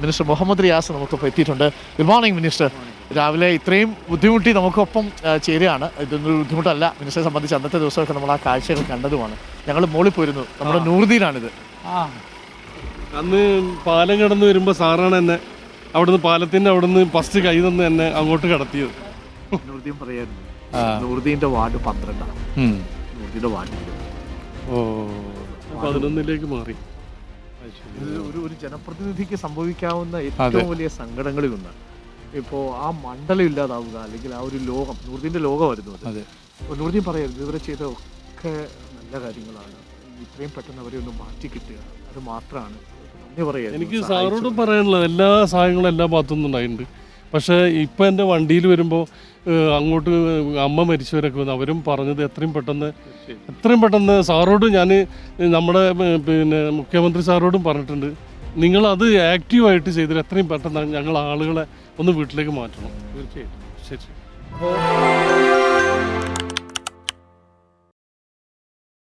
Minister Muhammad Riyas നമുക്കിപ്പോൾ എത്തിയിട്ടുണ്ട്. Good morning minister. രാവിലെ ഇത്രയും ബുദ്ധിമുട്ടി നമുക്കൊപ്പം ചേരുകയാണ്. ഇതൊന്നും ബുദ്ധിമുട്ടല്ല. മിനിസ്റ്ററെ സംബന്ധിച്ച് അന്നത്തെ ദിവസമൊക്കെ നമ്മൾ ആ കാഴ്ചകൾ കണ്ടതുമാണ്. ഞങ്ങൾ മോളിൽ പോയിരുന്നു. നമ്മുടെ നൂറുദ്ദീനാണിത്. അന്ന് പാലം കടന്ന് വരുമ്പോൾ സാറാണ് എന്നെ അവിടുന്ന് പാലത്തിന്റെ അവിടുന്ന് ഫസ്റ്റ് കൈ തന്ന് എന്നെ അങ്ങോട്ട് കടത്തിയത്. നൂറുദ്ദീൻ പറയായിരുന്നു. നൂറുദ്ദീന്റെ വാർഡ് പന്ത്രണ്ടാണ്. നൂറുദ്ദീന്റെ വാർഡ് ഓ. പതിനൊന്നിലേക്ക് മാറി. ഒരു ഒരു ജനപ്രതിനിധിക്ക് സംഭവിക്കാവുന്ന ഏറ്റവും വലിയ സങ്കടങ്ങളിൽ ഒന്ന് ഇപ്പോൾ ആ മണ്ഡലം ഇല്ലാതാവുക അല്ലെങ്കിൽ ആ ഒരു ലോകം നൂർദീന്റെ ലോകമായിരുന്നു അത്. നൂറുദ്ദീൻ പറയായിരുന്നു ഇവരെ ചെയ്ത ഒക്കെ നല്ല കാര്യങ്ങളാണ്. ഇത്രയും പെട്ടെന്ന് അവരെ ഒന്ന് മാറ്റി കിട്ടുക. അത് മാത്രമാണ് എനിക്ക് സാറോടും പറയാനുള്ളത് എല്ലാ സഹായങ്ങളും എല്ലാ ഭാഗത്തുനിന്നും ഉണ്ടായിട്ടുണ്ട് പക്ഷേ ഇപ്പം എന്റെ വണ്ടിയിൽ വരുമ്പോൾ അങ്ങോട്ട് അമ്മ മരിച്ചവരൊക്കെ വന്ന് അവരും പറഞ്ഞത് എത്രയും പെട്ടെന്ന് എത്രയും പെട്ടെന്ന് സാറോട് ഞാൻ നമ്മുടെ പിന്നെ മുഖ്യമന്ത്രി സാറോടും പറഞ്ഞിട്ടുണ്ട്. നിങ്ങളത് ആക്റ്റീവായിട്ട് ചെയ്തിട്ട് എത്രയും പെട്ടെന്ന് ഞങ്ങൾ ആളുകളെ ഒന്ന് വീട്ടിലേക്ക് മാറ്റണം. തീർച്ചയായിട്ടും. ശരി. അപ്പോൾ